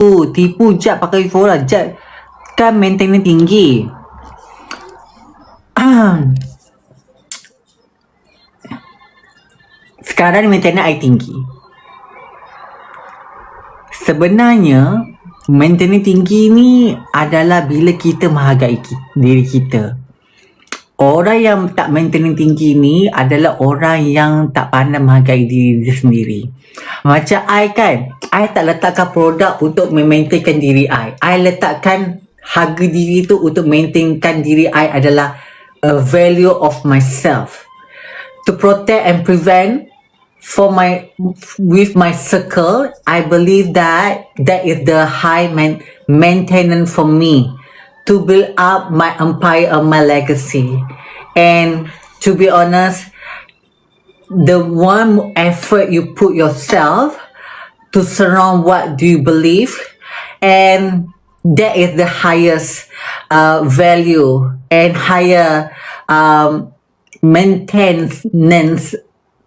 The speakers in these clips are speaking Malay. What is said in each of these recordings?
Tu, tipu jap pakai Euphoria. Jap kan maintenance tinggi. Sekarang maintenance I tinggi. Sebenarnya maintenance tinggi ni adalah bila kita menghargai ki- diri kita. Orang yang tak maintenance tinggi ni adalah orang yang tak pandai menghargai diri dia sendiri. Macam I kan, I tak letakkan produk untuk memaintainkan diri I. I letakkan harga diri tu untuk maintainkan diri I adalah a value of myself. To protect and prevent for my with my circle, I believe that that is the high man, maintenance for me to build up my empire and my legacy. And to be honest, the one effort you put yourself to surround what do you believe and that is the highest uh, value and higher um, maintenance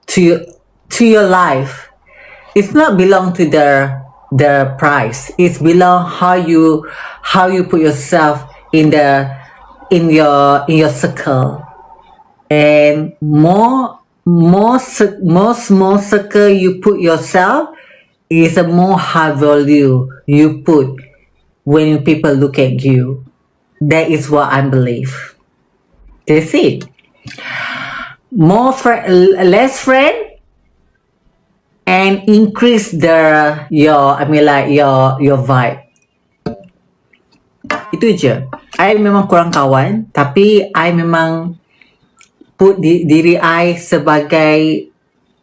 to to your life it's not belong to the the price it's belong how you how you put yourself in the in your in your circle. And more more more small circle you put yourself is a more high value you put when people look at you. That is what i believe. That's it. More friend less friend and increase the your I mean like your your vibe. Itu je. I memang kurang kawan tapi I memang put di, diri I sebagai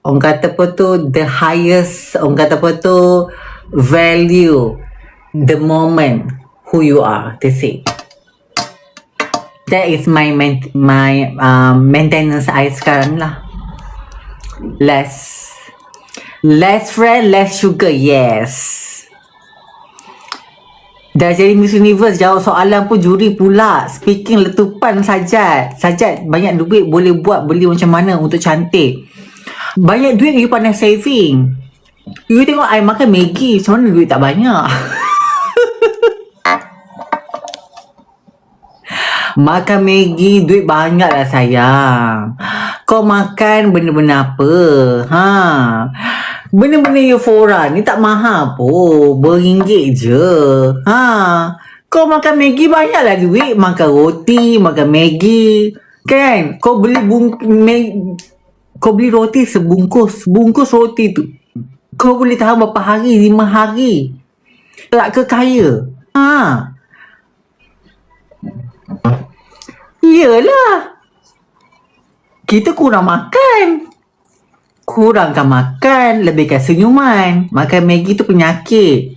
orang kata apa tu the highest orang kata apa tu value the moment who you are that's it. That is my main, my um, maintenance I sekarang lah. Less. Less friend less sugar yes Dah jadi Miss Universe jawab soalan pun juri pula. Speaking letupan Sajat. Sajat banyak duit boleh buat beli macam mana untuk cantik. Banyak duit you pandai saving. You tengok I makan Maggi mana duit tak banyak? Makan Maggi duit banyak lah sayang. Kau makan benda-benda apa? Ha? Benda-benda Euphoria ni tak mahal pun. Beringgit je. Ha? Kau makan Maggi banyak lah duit. Makan roti, makan Maggi. Kan? Kau beli bung Mag- Kau beli roti sebungkus Bungkus roti tu. Kau boleh tahan berapa hari? Lima hari. Tak ke kaya? Ha. Iyalah. Kita kurang makan Kurangkan makan Lebihkan senyuman. Makan Maggi tu penyakit.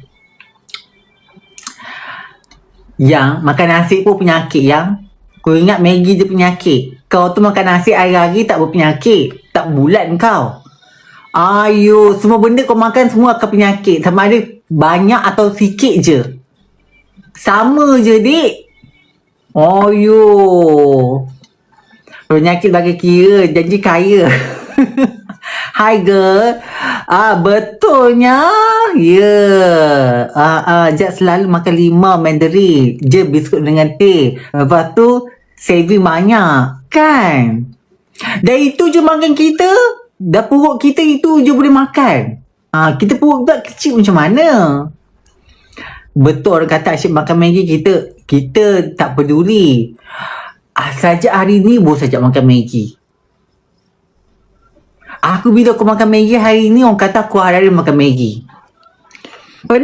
Yang Makan nasi pun penyakit yang. Kau ingat Maggi je penyakit? Kau tu makan nasi hari-hari tak berpenyakit. Tak bulat kau. Ayo Semua benda kau makan semua akan penyakit. Sama ada banyak atau sikit je. Sama je dik. Oh yo. Penyakit bagi kira janji kaya. Hai girl. Ah betulnya. Ya. Yeah. Ah ah Jad selalu makan lima Mandarin. Je biskut dengan teh. Lepas tu saving banyak. Kan? Dan itu je makan kita. Dah perut kita itu je boleh makan. Ah kita perut budak kecil macam mana? Betul orang kata asyik makan Maggi kita kita tak peduli. Ah, saja hari ni baru saja makan Maggi. Aku bila aku makan Maggi hari ni orang kata aku hari-hari makan Maggi. Pernah